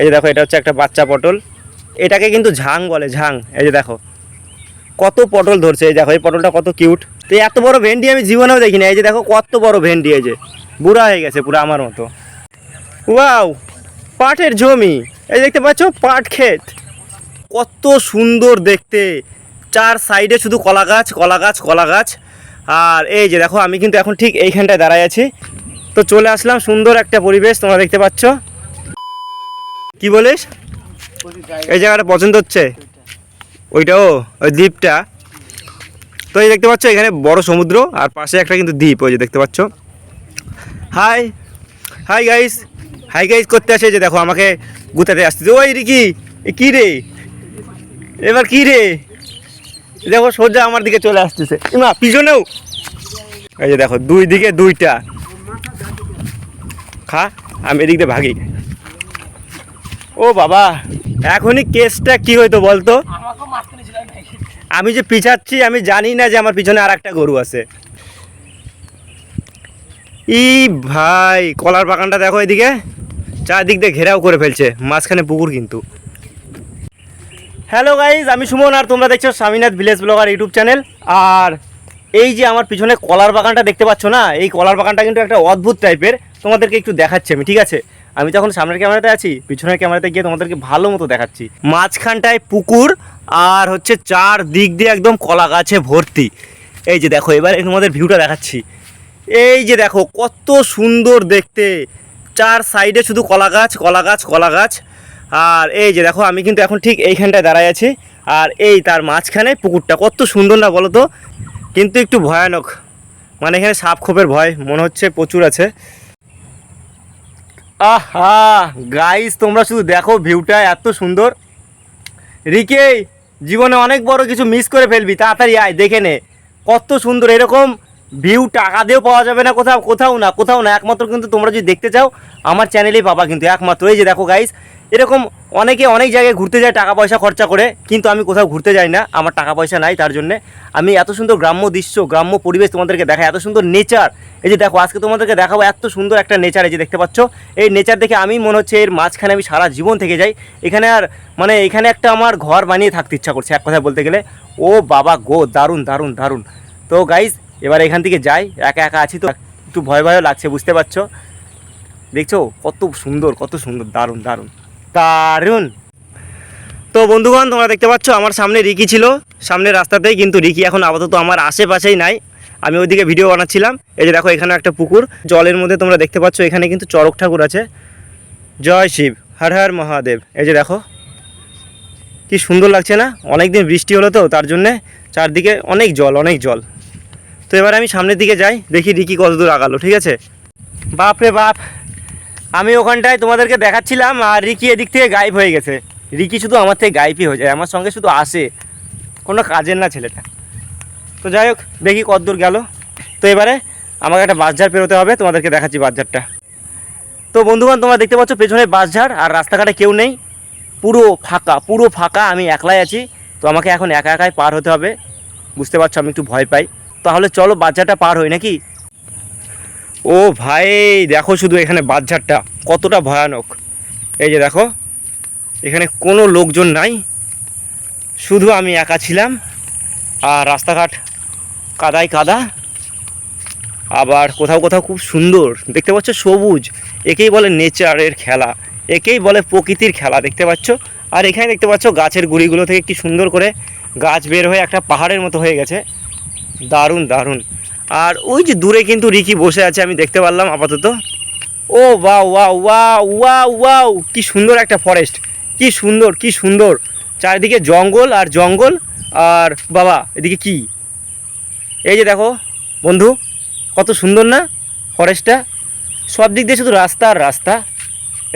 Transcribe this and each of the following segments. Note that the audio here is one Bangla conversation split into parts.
এই যে দেখো, এটা হচ্ছে একটা বাচ্চা পটল। এটাকে কিন্তু ঝাং বলে, ঝাং। এই যে দেখো, কত পটল ধরছে। এই দেখো, এই পটলটা কত কিউট তো এত বড় ভেন্ডি আমি জীবনেও দেখিনি। এই যে দেখো, কত বড় ভেন্ডি এই যে। বুড়া হয়ে গেছে পুরো আমার মতো। ওয়াও, পাটের জমি। এই দেখতে পাচ্ছ, পাট ক্ষেত। কত সুন্দর দেখতে। চার সাইডে শুধু কলা গাছ কলা গাছ কলা গাছ। আর এই যে দেখো, আমি কিন্তু এখন ঠিক এইখানটায় দাঁড়ায় আছি। তো চলে আসলাম সুন্দর একটা পরিবেশ, তোমরা দেখতে পাচ্ছ। কি বলিস? এই জায়গাটা পছন্দ হচ্ছে? ওইটাও, ওই দ্বীপটা। তো এই দেখতে পাচ্ছ, এখানে বড় সমুদ্র, আর পাশে একটা কিন্তু দ্বীপ, ওই যে দেখতে পাচ্ছ। Hi hi guys hi guys করতে আসে যে দেখো, আমাকে গুতাতে আসতেছে ওই এ কি রে? এবার কি রে? দেখো, সোজা আমার দিকে চলে আসতেছে। না পিছনেও। এই যে দেখো, দুই দিকে দুইটা। খা, আমি এদিক দিয়ে ভাগি। ও বাবা, এখনই কেসটা কি হইতো বলতো? আমি যে পিছাচ্ছি, আমি জানি না যে আমার পিছনে আর একটা গরু আছে। ই ভাই, কলার বাগানটা দেখো এদিকে। চারদিক দিয়ে ঘেরাও করে ফেলছে, মাঝখানে পুকুর কিন্তু। হ্যালো গাইজ আমি সুমন আর তোমরা দেখছ Swaminath village blogger YouTube channel আর এই যে আমার পিছনে কলার বাগানটা দেখতে পাচ্ছ না, এই কলার বাগানটা কিন্তু একটা অদ্ভুত টাইপের তোমাদেরকে একটু দেখাচ্ছি আমি, ঠিক আছে? আমি যখন সামনের ক্যামেরাতে আছি, পিছনের ক্যামেরাতে গিয়ে তোমাদেরকে ভালো মতো দেখাচ্ছি। মাঝখানটায় পুকুর আর হচ্ছে চার দিক দিয়ে একদম কলা গাছে ভর্তি। এই যে দেখো, এবার তোমাদের ভিউটা দেখাচ্ছি। এই যে দেখো, কত সুন্দর দেখতে। চার সাইডে শুধু কলা গাছ কলা গাছ কলা গাছ। আর এই যে দেখো, আমি কিন্তু এখন ঠিক এইখানটায় দাঁড়ায় আছি। আর এই তার মাঝখানে পুকুরটা, কত সুন্দর না বলো তো? কিন্তু একটু ভয়ানক। মানে এখানে সাপ খোপের ভয়, মনে হচ্ছে প্রচুর আছে। আহা গাইস তোমরা শুধু দেখো ভিউটা এত সুন্দর। রিকে, জীবনে অনেক বড় কিছু মিস করে ফেলবি, তাড়াতাড়ি আয়, দেখে নে। কত সুন্দর, এরকম ভিউ টাকা দিয়েও পাওয়া যাবে না কোথাও কোথাও না কোথাও না। একমাত্র কিন্তু তোমরা যদি দেখতে চাও, আমার চ্যানেলেই পাবা কিন্তু, একমাত্র। এই যে দেখো গাইস এরকম অনেকে অনেক জায়গায় ঘুরতে যায় টাকা পয়সা খরচা করে, কিন্তু আমি কোথাও ঘুরতে যাই না, আমার টাকা পয়সা নাই তার জন্যে। আমি এত সুন্দর গ্রাম্য দৃশ্য, গ্রাম্য পরিবেশ তোমাদেরকে দেখাই, এত সুন্দর নেচার এই যে দেখো, আজকে তোমাদেরকে দেখাবো এত সুন্দর একটা নেচার এই যে দেখতে পাচ্ছ। এই নেচার দেখে আমি মনে হচ্ছে এর মাঝখানে আমি সারা জীবন থেকে যাই। এখানে আর মানে এখানে একটা আমার ঘর বানিয়ে থাকতে ইচ্ছা করছে, এক কথায় বলতে গেলে। ও বাবা গো, দারুণ দারুণ দারুণ। তো গাইজ এবার এখান থেকে যাই, একা একা আছি তো। একটু ভয় ভয়ও লাগছে, বুঝতে পারছ? দেখছ? কত সুন্দর কত সুন্দর, দারুণ দারুণ। দারুণ! তো বন্ধুগণ, তোমরা দেখতে পাচ্ছ, আমার সামনে রিকি ছিল। সামনের রাস্তাতেই কিন্তু রিকি এখন আপাতত আমার আশেপাশেই নাই। আমি ওইদিকে ভিডিও বানাচ্ছিলাম। এই যে দেখো এখানে একটা পুকুর। জলের মধ্যে তোমরা দেখতে পাচ্ছ, এখানে কিন্তু চরক ঠাকুর আছে। জয় শিব, হর হর মহাদেব। এই যে দেখো, কি সুন্দর লাগছে না? অনেক দিন বৃষ্টি হলো তো, তার জন্যে চারদিকে অনেক জল অনেক জল। তো এবার আমি সামনের দিকে যাই, দেখি রিকি কত দূর আগালো, ঠিক আছে? বাপ রে বাপ, আমি ওখানটায় তোমাদেরকে দেখাচ্ছিলাম আর রিকি এদিক থেকে গায়েব হয়ে গেছে। রিকি শুধু আমার থেকে গায়েবই হয়ে যায়, আমার সঙ্গে শুধু আসে, কোনো কাজের না ছেলেটা। তো যাই হোক, দেখি কত দূর গেল। তো এবারে আমাকে একটা বাসঝাড় পেরোতে হবে, তোমাদেরকে দেখাচ্ছি বাসঝাড়টা তো বন্ধুগণ, তোমরা দেখতে পাচ্ছ পেছনে বাসঝাড় আর রাস্তাঘাটে কেউ নেই। পুরো ফাঁকা পুরো ফাঁকা, আমি একলাই আছি। তো আমাকে এখন একা একাই পার হতে হবে। বুঝতে পারছ, আমি একটু ভয় পাই। তাহলে চলো বাচ্চাটা পার হই নাকি? ও ভাই, দেখো শুধু এখানে বাচ্চাটা, কতটা ভয়ানক। এই যে দেখো, এখানে কোনো লোকজন নাই। শুধু আমি একা ছিলাম, আর রাস্তাঘাট কাদাই কাদা। আবার কোথাও কোথাও খুব সুন্দর, দেখতে পাচ্ছ সবুজ। একেই বলে নেচারের খেলা, একেই বলে প্রকৃতির খেলা, দেখতে পাচ্ছ? আর এখানে দেখতে পাচ্ছ গাছের গুঁড়িগুলো থেকে কি সুন্দর করে গাছ বের হয়ে একটা পাহাড়ের মতো হয়ে গেছে। দারুণ দারুণ। আর ওই যে দূরে কিন্তু রিকি বসে আছে, আমি দেখতে পারলাম আপাতত। ও, ওয়াও ওয়া ওয়া ওয়া ওয়াও, কি সুন্দর একটা ফরেস্ট কি সুন্দর কি সুন্দর। চারিদিকে জঙ্গল আর জঙ্গল, আর বাবা, এদিকে কি? এই যে দেখো, বন্ধু, কত সুন্দর না ফরেস্টটা সব দিক দিয়ে শুধু রাস্তা আর রাস্তা।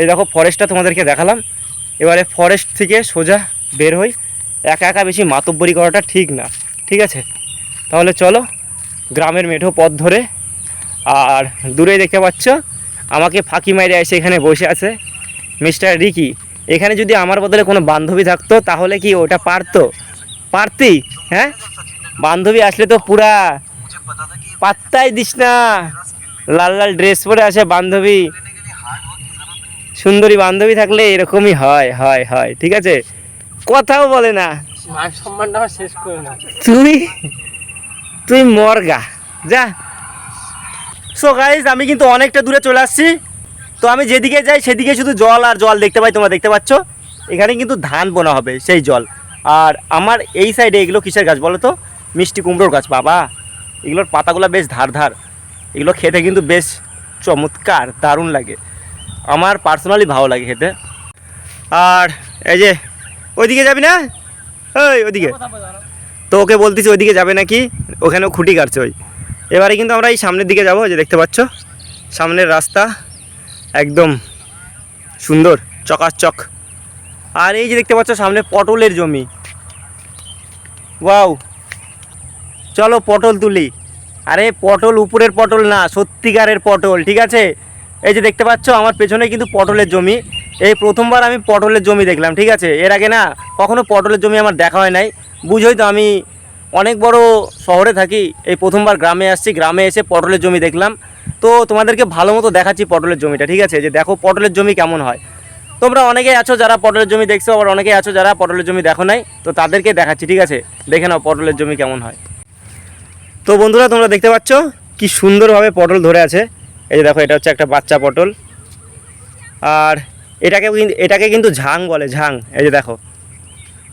এই দেখো ফরেস্টটা তোমাদেরকে দেখালাম। এবারে ফরেস্ট থেকে সোজা বের হই। একা একা বেশি মাতব্বরি করাটা ঠিক না। ঠিক আছে? তাহলে চলো গ্রামের মেঠো পথ ধরে। আর দূরে দেখতে পাচ্ছ আমাকে ফাঁকি মাইরে এসে এখানে বসে আছে মিস্টার রিকি। এখানে যদি আমার বদলে কোনো বান্ধবী থাকতো তাহলে কি ওটা পারতো? পারতি হ্যাঁ? বান্ধবী আসলে তো পুরা পাত্তাই দিস না। লাল লাল ড্রেস পরে আসে বান্ধবী। সুন্দরী বান্ধবী থাকলে এরকমই হয় হয় হয় ঠিক আছে? কথাও বলে না। মান সম্মানটা শেষ করে না তুই তুই মরগা যা। সো গাইজ আমি কিন্তু অনেকটা দূরে চলে আসছি। তো আমি যেদিকে যাই, সেদিকে শুধু জল আর জল দেখতে পাই, তোমরা দেখতে পাচ্ছ। এখানে কিন্তু ধান বোনা হবে, সেই জল। আর আমার এই সাইডে এগুলো কিসের গাছ বলো তো মিষ্টি কুমড়োর গাছ, বাবা। এগুলোর পাতাগুলো বেশ ধার ধার। এগুলো খেতে কিন্তু বেশ চমৎকার, দারুণ লাগে। আমার পার্সোনালি ভালো লাগে খেতে। আর এই যে, ওইদিকে যাবি না? ওই ওইদিকে। তো ওকে বলতেছি, ওইদিকে যাবে নাকি? ওখানেও খুঁটি কাটছে ওই। এবারে কিন্তু আমরা এই সামনের দিকে যাব যে দেখতে পাচ্ছ? সামনের রাস্তা একদম সুন্দর, চকাচক। আর এই যে দেখতে পাচ্ছ, সামনে পটলের জমি। ওয়াও! চলো পটল তুলি। আরে, পটল উপরের পটল না, সত্যিকারের পটল, ঠিক আছে? এই যে দেখতে পাচ্ছ, আমার পেছনে কিন্তু পটলের জমি। এই প্রথমবার আমি পটলের জমি দেখলাম, ঠিক আছে? এর আগে না কখনো পটলের জমি আমার দেখা হয় নাই। বুঝোই তো আমি অনেক বড় শহরে থাকি, এই প্রথমবার গ্রামে আসছি, গ্রামে এসে পটলের জমি দেখলাম। তো তোমাদেরকে ভালো মতো দেখাচ্ছি পটলের জমিটা, ঠিক আছে? যে দেখো পটলের জমি কেমন হয়। তোমরা অনেকেই আছো যারা পটলের জমি দেখছ, আবার অনেকে আছো যারা পটলের জমি দেখো নাই, তো তাদেরকে দেখাচ্ছি, ঠিক আছে? দেখে নাও পটলের জমি কেমন হয়। তো বন্ধুরা, তোমরা দেখতে পাচ্ছ কি সুন্দরভাবে পটল ধরে আছে। এই যে দেখো, এটা হচ্ছে একটা বাচ্চা পটল। আর এটাকে এটাকে কিন্তু ঝাং বলে, ঝাং। এই যে দেখো,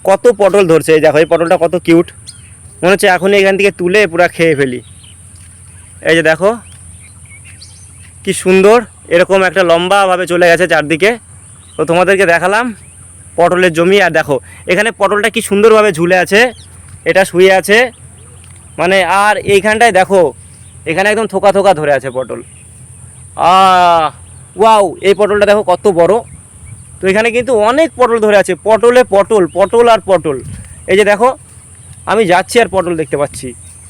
কত পটল ধরছে, এই দেখো, এই পটলটা কত কিউট। মনে হচ্ছে এখনই এখান থেকে তুলে পুরো খেয়ে ফেলি। এই যে দেখো, কি সুন্দর, এরকম একটা লম্বাভাবে চলে গেছে চারদিকে। তো তোমাদেরকে দেখালাম পটলের জমি, আর দেখো, এখানে পটলটা কি সুন্দরভাবে ঝুলে আছে, এটা শুয়ে আছে। মানে আর এইখানটায় দেখো, এখানে একদম থোকা থোকা ধরে আছে পটল। আ ওয়াও, এই পটলটা দেখো কত বড়। তো এখানে কিন্তু অনেক পটল ধরে আছে, পটলে পটল পটল আর পটল। এই যে দেখো, আমি যাচ্ছি আর পটল দেখতে পাচ্ছি।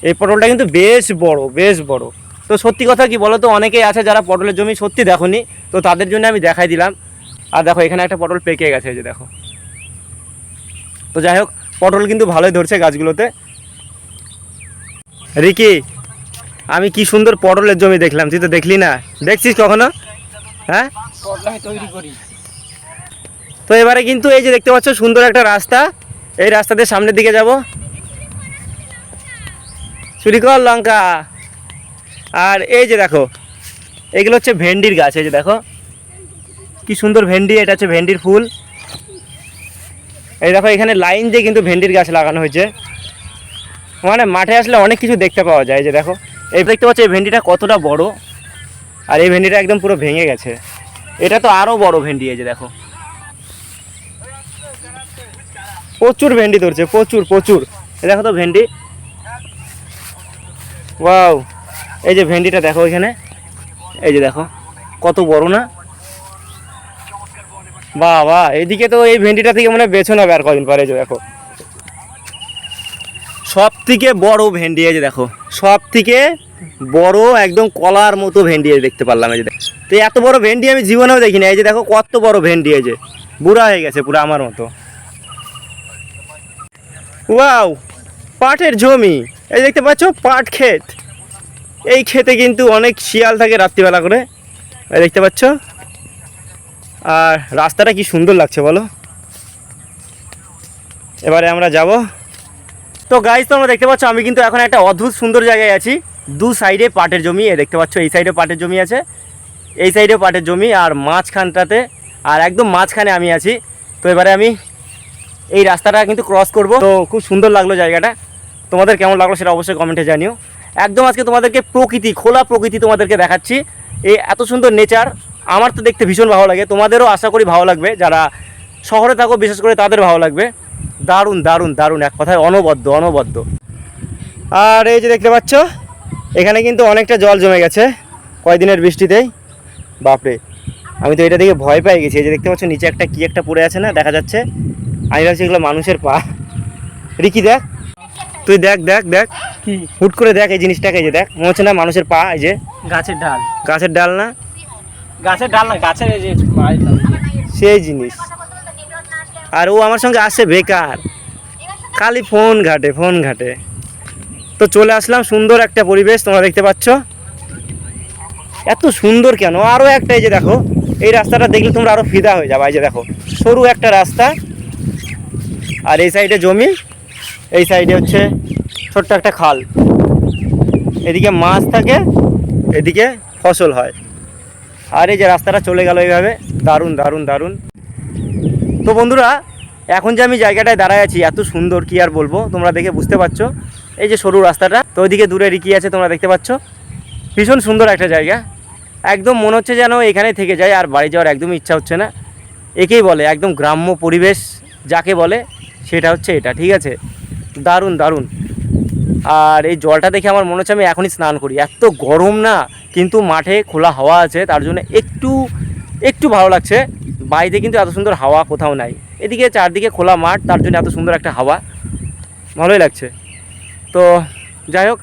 এই পটলটা কিন্তু বেশ বড় বেশ বড়। তো সত্যি কথা কি বলো তো অনেকেই আছে যারা পটলের জমি সত্যি দেখোনি, তো তাদের জন্য আমি দেখাই দিলাম। আর দেখো, এখানে একটা পটল পেকে গেছে, এই যে দেখো। তো যাই হোক, পটল কিন্তু ভালোই ধরছে গাছগুলোতে। রিকি, আমি কি সুন্দর পটলের জমি দেখলাম, তুই তো দেখলি না। দেখছিস কখনো? হ্যাঁ? তো এবারে কিন্তু এই যে দেখতে পাচ্ছ, সুন্দর একটা রাস্তা। এই রাস্তা দিয়ে সামনের দিকে যাব। চুরি কর, লঙ্কা। আর এই যে দেখো, এগুলো হচ্ছে ভেন্ডির গাছ, এই যে দেখো। কি সুন্দর ভেন্ডি, এটা হচ্ছে ভেন্ডির ফুল। এই দেখো, এখানে লাইন দিয়ে কিন্তু ভেন্ডির গাছ লাগানো হয়েছে। মানে মাঠে আসলে অনেক কিছু দেখতে পাওয়া যায় যে দেখো। এই দেখতে পাচ্ছ, এই ভেন্ডিটা কতটা বড়। আর এই ভেন্ডিটা একদম পুরো ভেঙে গেছে। এটা তো আরও বড় ভেন্ডি, এই যে দেখো। প্রচুর ভেন্ডি ধরছে, প্রচুর প্রচুর। দেখো তো ভেন্ডি। ওয়াও, এই যে ভেন্ডিটা দেখো এখানে। এই যে দেখো, কত বড় না? বাহ বাহ এদিকে তো এই ভেন্ডিটা থেকে মনে বেছো না আর কদিন পরে যে দেখো। সব থেকে বড় ভেন্ডি, এই যে দেখো। সব থেকে বড় একদম কলার মতো ভেন্ডি দেখতে পারলাম, এই যে। তো এত বড় ভেন্ডি আমি জীবনেও দেখিনি, এই যে দেখো কত বড় ভেন্ডি, এই যে। বুড়া হয়ে গেছে পুরো আমার মতো। ওয়াও, পাটের জমি। এই দেখতে পাচ্ছ, পাট ক্ষেত। এই ক্ষেতে কিন্তু অনেক শিয়াল থাকে রাত্রিবেলা করে। এই দেখতে পাচ্ছ। আর রাস্তাটা কি সুন্দর লাগছে বলো। এবারে আমরা যাব। তো গাইজ তোমরা দেখতে পাচ্ছ, আমি কিন্তু এখন একটা অদ্ভুত সুন্দর জায়গায় আছি। দু সাইডে পাটের জমি, এই দেখতে পাচ্ছ, এই সাইডে পাটের জমি আছে। এই সাইডে পাটের জমি আর মাঝখানটাতে, আর একদম মাঝখানে আমি আছি। তো এবারে আমি এই রাস্তাটা কিন্তু ক্রস করব। তো খুব সুন্দর লাগল জায়গাটা। তোমাদের কেমন লাগল সেটা অবশ্যই কমেন্টে জানিও। একদম আজকে তোমাদেরকে প্রকৃতি, খোলা প্রকৃতি তোমাদেরকে দেখাচ্ছি। এই এত সুন্দর নেচার আমার তো দেখতে ভীষণ ভালো লাগে। তোমাদেরও আশা করি ভালো লাগবে। যারা শহরে থাকো, বিশেষ করে তাদের ভালো লাগবে। দারুণ দারুণ দারুণ। এক কথায় অনবদ্য অনবদ্য। আর এই যে দেখতে পাচ্ছ, এখানে কিন্তু অনেকটা জল জমে গেছে কয়দিনের বৃষ্টিতেই। বাপরে, আমি তো এটা দেখে ভয় পেয়ে গেছি। এই যে দেখতে পাচ্ছ, নিচে একটা কি একটা পড়ে আছে না, দেখা যাচ্ছে। আমি ভাবছি এগুলো মানুষের পা। রিকি দেখ। তুই দেখ দেখ দেখ। কি? হুট করে দেখ এই জিনিসটাকে যে দেখ। মনে হচ্ছে না মানুষের পা এই যে। গাছের ডাল। গাছের ডাল না? গাছের ডাল না গাছের এই যে সেই জিনিস। আর ও আমার সঙ্গে আসে বেকার। খালি ফোন ঘাটে ফোন ঘাটে। তো চলে আসলাম সুন্দর একটা পরিবেশ তোমরা দেখতে পাচ্ছ। এত সুন্দর কেন? আরও একটা এই যে দেখো এই রাস্তাটা দেখলে তোমরা আরও ফিদা হয়ে যাবে। এই যে দেখো সরু একটা রাস্তা। আর এই সাইডে জমি, এই সাইডে হচ্ছে ছোট্ট একটা খাল। এদিকে মাছ থাকে, এদিকে ফসল হয়। আর এই যে রাস্তাটা চলে গেল এইভাবে, দারুণ দারুণ দারুণ। তো বন্ধুরা, এখন যে আমি জায়গাটায় দাঁড়ায় আছি, এত সুন্দর কি আর বলব, তোমরা দেখে বুঝতে পারছ। এই যে সরু রাস্তাটা, তো ওইদিকে দূরে রিকি আছে, তোমরা দেখতে পাচ্ছ। ভীষণ সুন্দর একটা জায়গা। একদম মনে হচ্ছে যেন এখানে থেকে যায়, আর বাড়ি যাওয়ার একদমই ইচ্ছা হচ্ছে না। একেই বলে, একদম গ্রাম্য পরিবেশ, যাকে বলে সেটা হচ্ছে এটা, ঠিক আছে? দারুণ দারুণ। আর এই জলটা দেখে আমার মনে হচ্ছে আমি এখনই স্নান করি। এত গরম না, কিন্তু মাঠে খোলা হাওয়া আছে, তার জন্য একটু একটু ভালো লাগছে। বাড়িতে কিন্তু এত সুন্দর হাওয়া কোথাও নাই। এদিকে চারদিকে খোলা মাঠ, তার জন্য এত সুন্দর একটা হাওয়া। ভালোই লাগছে। তো যাই হোক।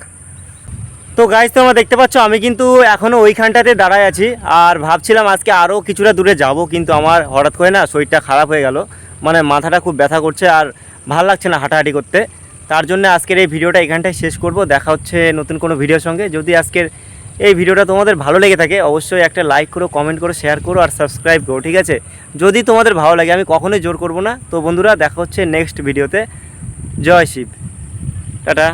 তো গাইজ তোমরা দেখতে পাচ্ছ, আমি কিন্তু এখনও ওইখানটাতে দাঁড়ায় আছি। আর ভাবছিলাম আজকে আরও কিছুটা দূরে যাব, কিন্তু আমার হঠাৎ করে না শরীরটা খারাপ হয়ে গেল। মানে মাথাটা খুব ব্যথা করছে আর ভালো লাগছে না হাঁটাহাঁটি করতে। তার জন্য আজকের এই ভিডিওটা এখানটায় শেষ করব। দেখা হচ্ছে নতুন কোনো ভিডিওর সঙ্গে। যদি আজকের এই ভিডিওটা তোমাদের ভালো লেগে থাকে, অবশ্যই একটা লাইক করো কমেন্ট করো শেয়ার করো আর সাবস্ক্রাইব করো, ঠিক আছে? যদি তোমাদের ভালো লাগে, আমি কখনোই জোর করব না। তো বন্ধুরা, দেখা হচ্ছে নেক্সট ভিডিওতে জয় শিব। টাটা।